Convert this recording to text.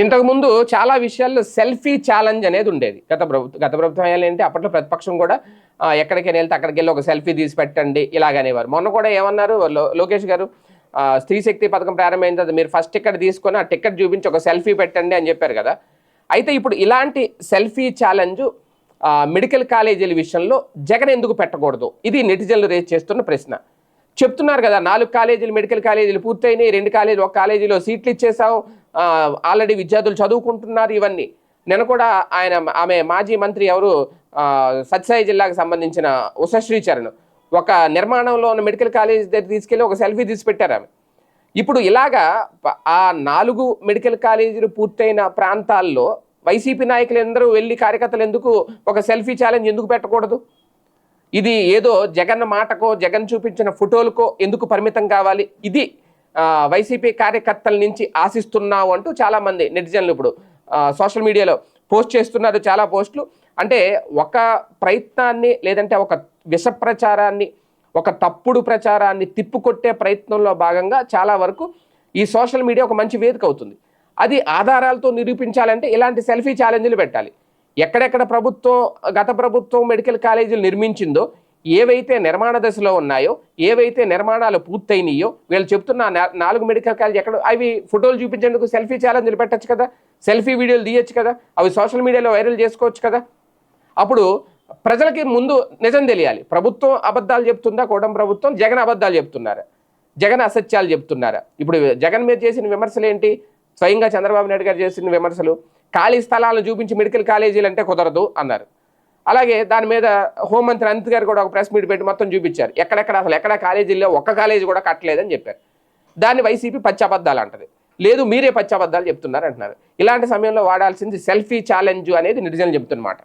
ఇంతకుముందు చాలా విషయాల్లో సెల్ఫీ ఛాలెంజ్ అనేది ఉండేది. గత ప్రభుత్వం గత ప్రభుత్వం ఏంటంటే అప్పట్లో ప్రతిపక్షం కూడా ఎక్కడికైనా వెళ్తే అక్కడికి వెళ్ళి ఒక సెల్ఫీ తీసి పెట్టండి ఇలాగనేవారు మొన్న కూడా ఏమన్నారు లోకేష్ గారు స్త్రీ శక్తి పథకం ప్రారంభమైన తర్వాత మీరు ఫస్ట్ టికెట్ తీసుకొని ఆ టికెట్ చూపించి ఒక సెల్ఫీ పెట్టండి అని చెప్పారు కదా. అయితే ఇప్పుడు ఇలాంటి సెల్ఫీ ఛాలెంజ్ మెడికల్ కాలేజీల విషయంలో జగన్ ఎందుకు పెట్టకూడదు? ఇది నెటిజన్లు రేజ్ చేస్తున్న ప్రశ్న. చెప్తున్నారు కదా నాలుగు కాలేజీలు మెడికల్ కాలేజీలు పూర్తయినాయి రెండు కాలేజీలు ఒక కాలేజీలో సీట్లు ఇచ్చేసాం ఆల్రెడీ విద్యార్థులు చదువుకుంటున్నారు ఇవన్నీ. నేను కూడా ఆయన ఆమె మాజీ మంత్రి ఎవరు సత్యసాయి జిల్లాకు సంబంధించిన ఉషశ్రీచరణ్ ఒక నిర్మాణంలో ఉన్న మెడికల్ కాలేజ్ దగ్గర తీసుకెళ్ళి ఒక సెల్ఫీ తీసి పెట్టారు ఆమె. ఇప్పుడు ఇలాగా ఆ నాలుగు మెడికల్ కాలేజీలు పూర్తయిన ప్రాంతాల్లో వైసీపీ నాయకులు ఎందరూ వెళ్ళి కార్యకర్తలు ఎందుకు ఒక సెల్ఫీ ఛాలెంజ్ ఎందుకు పెట్టకూడదు? ఇది ఏదో జగన్ మాటకో జగన్ చూపించిన ఫోటోలకో ఎందుకు పరిమితం కావాలి? ఇది వైసీపీ కార్యకర్తల నుంచి ఆశిస్తున్నావు అంటూ చాలామంది నెటిజన్లు ఇప్పుడు సోషల్ మీడియాలో పోస్ట్ చేస్తున్నారు చాలా పోస్టులు. అంటే ఒక ప్రయత్నాన్ని లేదంటే ఒక విష ప్రచారాన్ని ఒక తప్పుడు ప్రచారాన్ని తిప్పుకొట్టే ప్రయత్నంలో భాగంగా చాలా వరకు ఈ సోషల్ మీడియా ఒక మంచి వేదిక అవుతుంది. అది ఆధారాలతో నిరూపించాలంటే ఇలాంటి సెల్ఫీ ఛాలెంజ్లు పెట్టాలి. ఎక్కడెక్కడ ప్రభుత్వం గత ప్రభుత్వం మెడికల్ కాలేజీలు నిర్మించిందో ఏవైతే నిర్మాణ దశలో ఉన్నాయో ఏవైతే నిర్మాణాలు పూర్తయినాయో వీళ్ళు చెప్తున్న నాలుగు మెడికల్ కాలేజ్ ఎక్కడ అవి ఫోటోలు చూపించేందుకు సెల్ఫీ ఛాలెంజ్లు పెట్టచ్చు కదా. సెల్ఫీ వీడియోలు తీయచ్చు కదా. అవి సోషల్ మీడియాలో వైరల్ చేసుకోవచ్చు కదా. అప్పుడు ప్రజలకి ముందు నిజం తెలియాలి. ప్రభుత్వం అబద్ధాలు చెప్తుందా? కూటమి ప్రభుత్వం జగన్ అబద్ధాలు చెప్తున్నారా? జగన్ అసత్యాలు చెప్తున్నారా? ఇప్పుడు జగన్ మీద చేసిన విమర్శలు ఏంటి? స్వయంగా చంద్రబాబు నాయుడు గారు చేసిన విమర్శలు ఖాళీ స్థలాలను చూపించి మెడికల్ కాలేజీలు అంటే కుదరదు అన్నారు. అలాగే దాని మీద హోంమంత్రి అనంత్ గారు కూడా ఒక ప్రెస్ మీట్ పెట్టి మొత్తం చూపించారు. ఎక్కడెక్కడ అసలు ఎక్కడ కాలేజీల్లో ఒక్క కాలేజీ కూడా కట్టలేదని చెప్పారు. దాన్ని వైసీపీ పచ్చి అబద్ధాలు అంటది. లేదు మీరే పచ్చి అబద్ధాలు చెప్తున్నారు అంటున్నారు. ఇలాంటి సమయంలో వాడాల్సింది సెల్ఫీ ఛాలెంజ్ అనేది నిజం చెప్తున్నమాట.